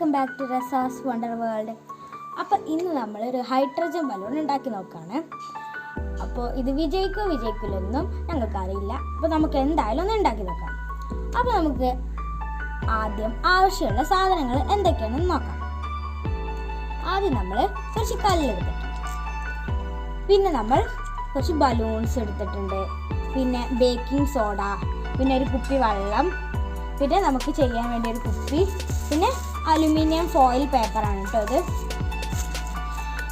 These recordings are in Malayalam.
Welcome back to Razas wonder world അപ്പോൾ ഇന്ന് നമ്മൾ ഒരു ഹൈഡ്രജൻ ബലൂൺ ഉണ്ടാക്കി നോക്കുകയാണ് അപ്പോൾ ഇത് വിജയിക്കോ വിജയിക്കില്ലെന്നും ഞങ്ങൾക്കറിയില്ല. അപ്പോൾ നമുക്ക് എന്തായാലും ഒന്ന് ഉണ്ടാക്കി നോക്കാം. അപ്പോൾ നമുക്ക് ആദ്യം ആവശ്യമുള്ള സാധനങ്ങൾ എന്തൊക്കെയാണെന്ന് നോക്കാം. ആദ്യം നമ്മൾ കുറച്ച് കല്ലെടുത്തിട്ടുണ്ട് പിന്നെ നമ്മൾ കുറച്ച് ബലൂൺസ് എടുത്തിട്ടുണ്ട്. പിന്നെ ബേക്കിംഗ് സോഡ പിന്നെ ഒരു കുപ്പി വെള്ളം. പിന്നെ നമുക്ക് ചെയ്യാൻ വേണ്ടി ഒരു കുപ്പി അലുമിനിയം ഫോയിൽ പേപ്പറാണ് കേട്ടോ ഇത്.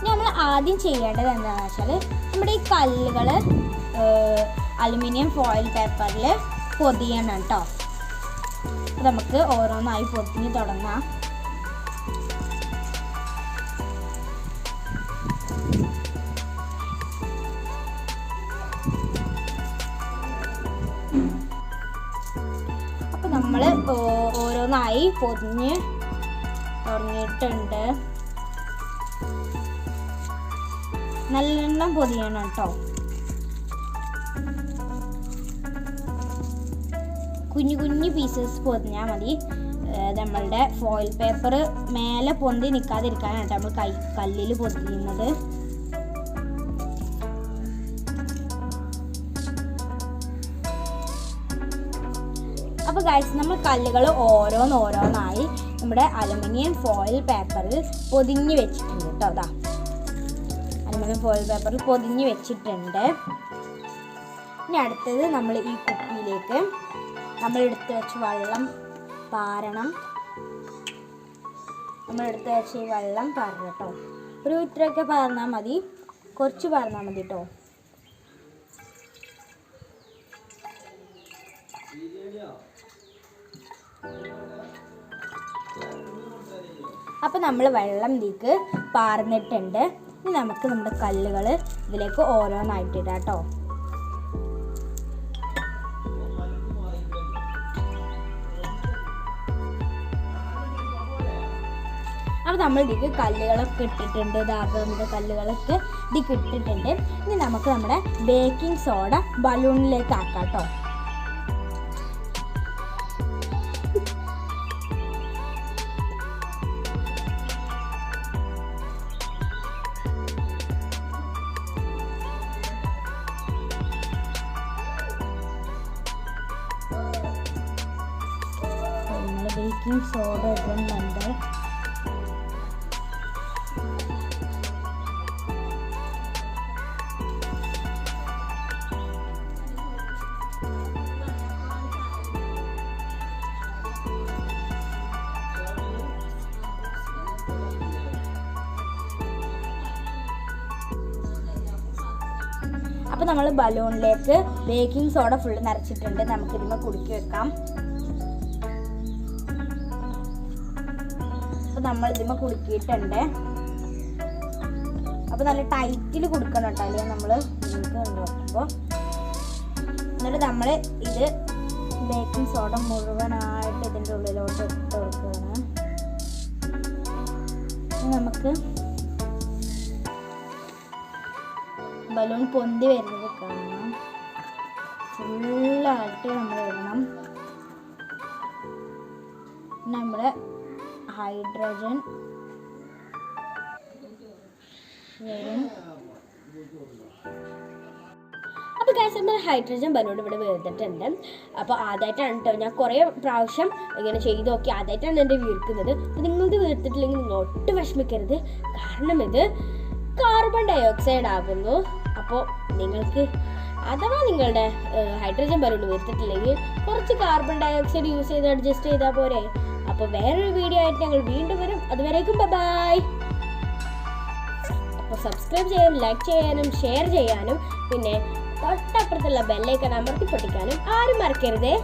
നമ്മൾ ആദ്യം ചെയ്യേണ്ടത് എന്താണെന്ന് വെച്ചാൽ നമ്മുടെ ഈ കല്ലുകൾ അലുമിനിയം ഫോയിൽ പേപ്പറിൽ പൊതിയണം കേട്ടോ. നമുക്ക് ഓരോന്നായി പൊതിഞ്ഞ് തുടങ്ങാം. അപ്പോൾ നമ്മൾ ഓരോന്നായി പൊതിഞ്ഞ് തുടങ്ങിയിട്ടുണ്ട് നല്ലെണ്ണം പൊതിയണം കേട്ടോ കുഞ്ഞു കുഞ്ഞു പീസസ് പൊതിഞ്ഞാൽ മതി. നമ്മളുടെ ഫോയിൽ പേപ്പർ മേലെ പൊന്തി നിൽക്കാതിരിക്കാനാണ് നമ്മൾ കൈ കല്ലിൽ പൊതിയുന്നത്. അപ്പോൾ ഗൈസ് നമ്മൾ കല്ലുകൾ ഓരോന്നോരോന്നായി നമ്മുടെ അലുമിനിയം ഫോയിൽ പേപ്പറിൽ പൊതിഞ്ഞ് വെച്ചിട്ടുണ്ട് കേട്ടോ അതാ അലുമിനിയം ഫോയിൽ പേപ്പറിൽ പൊതിഞ്ഞ് വെച്ചിട്ടുണ്ട്. ഇനി അടുത്തത് നമ്മൾ ഈ കുപ്പിയിലേക്ക് നമ്മൾ എടുത്ത് വെച്ച് വെള്ളം പാരണം. നമ്മൾ എടുത്ത് വെച്ച് ഈ വെള്ളം പാരണം കേട്ടോ. ഒരു ഇത്രയൊക്കെ പാർന്നാൽ മതി. കുറച്ച് പാർന്നാൽ മതി കേട്ടോ. അപ്പം നമ്മൾ വെള്ളം ഇതിക്ക് പാർന്നിട്ടുണ്ട്. ഇനി നമുക്ക് നമ്മുടെ കല്ലുകൾ ഇതിലേക്ക് ഓരോന്നായിട്ട് ഇടാം കേട്ടോ. അപ്പോൾ നമ്മൾ ഇതിക്ക് കല്ലുകളൊക്കെ ഇട്ടിട്ടുണ്ട്. ഇതാകും നമ്മുടെ കല്ലുകളൊക്കെ ഇതിക്ക് ഇട്ടിട്ടുണ്ട്. ഇനി നമുക്ക് നമ്മുടെ ബേക്കിംഗ് സോഡ ബലൂണിലേക്ക് ആക്കാം കേട്ടോ. ബേക്കിംഗ് സോഡ ഇടുന്നുണ്ട് അപ്പോൾ നമ്മൾ ബലൂണിലേക്ക് ബേക്കിംഗ് സോഡ ഫുള്ള് നിറച്ചിട്ടുണ്ട് നമുക്ക് ഇതിമ കുടുക്കി വെക്കാം. അപ്പോൾ നമ്മൾ ഇതിമ കുടുക്കിയിട്ടുണ്ട് അപ്പോൾ നല്ല ടൈറ്റിൽ കൊടുക്കണം കേട്ടോ അല്ലെങ്കിൽ നമ്മൾ അപ്പോൾ എന്നിട്ട് നമ്മൾ ഇത് ബേക്കിംഗ് സോഡ മുഴുവനായിട്ട് ഇതിന്റെ ഉള്ളിലോട്ട് ഇട്ട് കൊടുക്കുകയാണ് നമുക്ക് ബലൂൺ പൊന്തി വരുന്നത് കാണാം. ഫുള്ളായിട്ട് നമ്മൾ ഇടണം. നമ്മുടെ ഹൈഡ്രജൻ വരും അപ്പോൾ നമ്മുടെ ഹൈഡ്രജൻ ബലൂൺ ഇവിടെ വീർത്തിട്ടുണ്ട് അപ്പോൾ ആദ്യമായിട്ടാണ് കേട്ടോ ഞാൻ കുറേ പ്രാവശ്യം ഇങ്ങനെ ചെയ്ത് നോക്കി ആദ്യമായിട്ടാണ് എന്റെ വീർക്കുന്നത് അപ്പോൾ വീർത്തിട്ടില്ലെങ്കിൽ നിങ്ങൾ ഒട്ടും വിഷമിക്കരുത്. കാരണം ഇത് കാർബൺ ഡയോക്സൈഡ് ആകുന്നു. അപ്പോൾ നിങ്ങൾക്ക് അഥവാ നിങ്ങളുടെ ഹൈഡ്രജൻ ബലൂൺ വീർത്തിട്ടില്ലെങ്കിൽ കുറച്ച് കാർബൺ ഡയോക്സൈഡ് യൂസ് ചെയ്ത് അഡ്ജസ്റ്റ് ചെയ്താൽ പോരെ. അപ്പോൾ വേറൊരു വീഡിയോ ആയിട്ട് ഞങ്ങൾ വീണ്ടും വരും. അതുവരേക്കും ബൈ അപ്പോൾ സബ്സ്ക്രൈബ് ചെയ്യാനും ലൈക്ക് ചെയ്യാനും ഷെയർ ചെയ്യാനും പിന്നെ തൊട്ടപ്പുറത്തുള്ള ബെല്ലൈക്കൺ അമർത്തി പൊട്ടിക്കാനും ആരും മറക്കരുതേ.